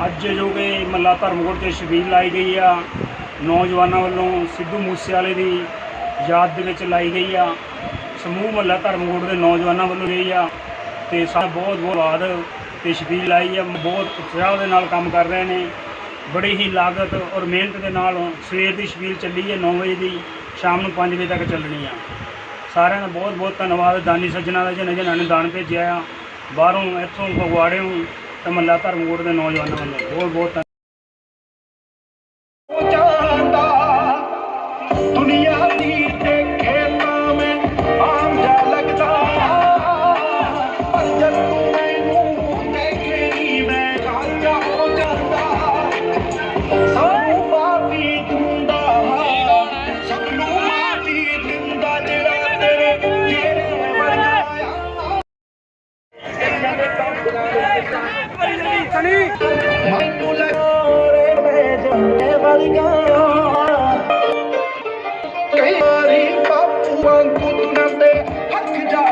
ਅੱਜ ਜੋ ਕਿ ਮੱਲਾ ਧਰਮਕੋਟ ਤੇ ਸ਼ਬੀਲ ਲਾਈ ਗਈ ਆ, ਨੌਜਵਾਨਾਂ ਵੱਲੋਂ ਸਿੱਧੂ ਮੂਸੇਵਾਲੇ ਦੀ ਯਾਦ ਦੇ ਵਿੱਚ ਲਾਈ ਗਈ ਆ। ਸਮੂਹ ਮੱਲਾ ਧਰਮਕੋਟ ਦੇ ਨੌਜਵਾਨਾਂ ਵੱਲੋਂ ਗਈ ਆ ਤੇ ਸਭ ਬਹੁਤ ਬਹੁਤ ਬਾਦ ਤੇ ਸ਼ਬੀਲ ਲਾਈ ਆ। ਬਹੁਤ ਉਤਸ਼ਾਹ ਦੇ ਨਾਲ ਕੰਮ ਕਰ ਰਹੇ ਨੇ। ਬੜੀ ਹੀ ਲਾਗਤ ਔਰ ਮਿਹਨਤ ਦੇ ਨਾਲ ਸਵੇਰ ਦੀ ਸ਼ਬੀਲ ਚੱਲੀ ਹੈ 9 ਵਜੇ ਦੀ, ਸ਼ਾਮ ਨੂੰ 5 ਵਜੇ ਤੱਕ ਚੱਲਣੀ ਆ। ਸਾਰਿਆਂ ਦਾ ਬਹੁਤ ਬਹੁਤ ਧੰਨਵਾਦ। ਦਾਨੀ ਸੱਜਣਾ ਦਾ ਜਿਹਨਾਂ ਜਿਹਨਾਂ ਨੇ ਦਾਨ ਭੇਜਿਆ ਆ। ਬਾਹਰੋਂ ਇੱਥੋਂ ਫਗਵਾੜਿਓਂ ਤੇ ਮੱਲਾ ਧਰਮਕੋਟ ਦੇ ਨੌਜਵਾਨਾਂ ਵੱਲੋਂ ਬਹੁਤ ਬਹੁਤ ਧੰਨ- ਜਾਂਦਾ ਦੁਨੀਆ ਦੀ ਦੇਖੇ ਤਾਂ ਮੈਂ ਆਮ ਜਾ ਲੱਗਦਾ। ਪਰ ਜਦ ਤੂੰ ਮੈਨੂੰ ਦੇਖੇ ਨੀ, ਮੈਂ ਕਾਜਾ ਹੋ ਜਾਂਦਾ। ਸਾਨੂੰ ਮਾਫੀ ਦਿੰਦਾ ਸਭ ਨੂੰ ਮਾਫੀ ਦਿੰਦਾ ਜਿਹੜਾ ਤੇਰੇ ਤੇਰੇ ਵਰਗਾ ਆ। தனி கை மாறி காப்பு வாங்கு நந்தே ஹக்கு ஜா